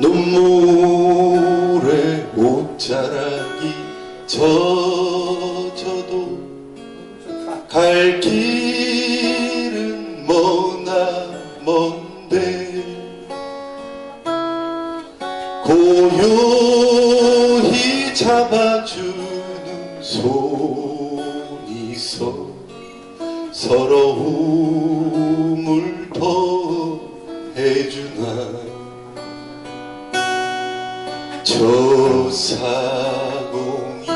눈물에 옷자락이 젖어도 갈 길은 머나 먼데? 고요히 잡아주는 손이 있어 서러움을 더해주나 저 사공이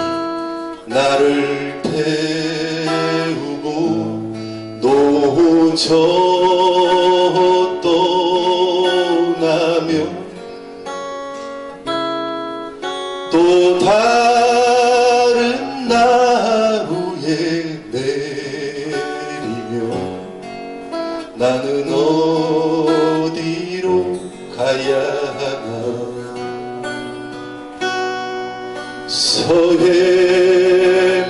나를 태우고 노저 떠나면 또 다른 나루에 내리며 나는 어디로 가야 하나 서해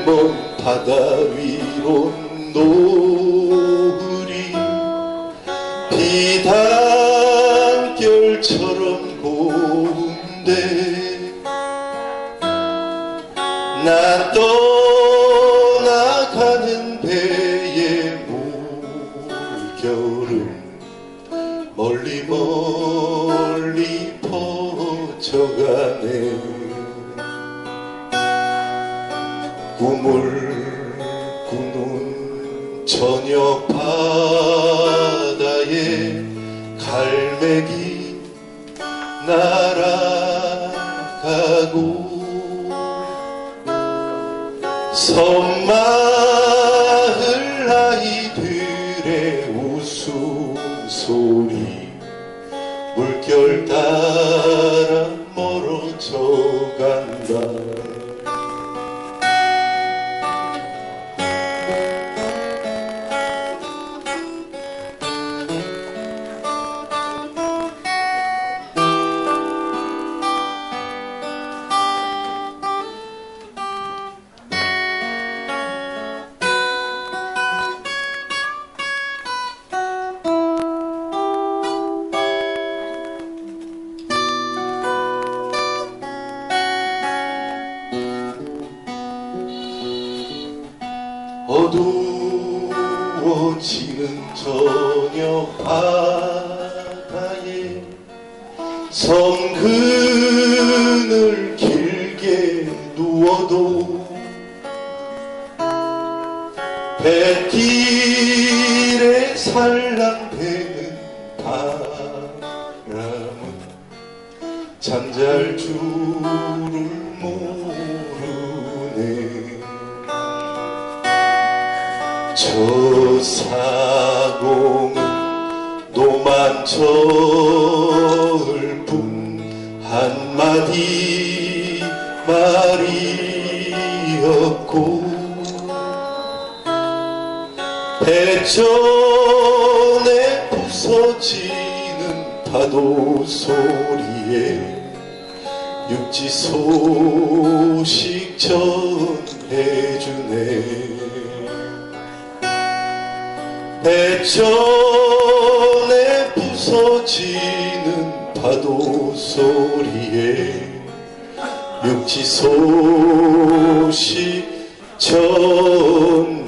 먼 바다 위로 노을이 비단결처럼 고운데 나 떠나가는 배의 물결은 멀리 멀리 퍼져가네 꿈을 꾸는 저녁 바다에 갈매기 날아가고 섬마을 아이들의 웃음소리 물결 따라 멀어져 간다 어두워지는 저녁 바다에 성근을 길게 누워도 뱃길에 살랑대는 바람은 잠잘 줄 저 사공은 노만철 뿐 한마디 말이었고 배전에 부서지는 파도 소리에 육지 소식 전해주네 배전에 부서지는 파도 소리에 육지 소식 전해주네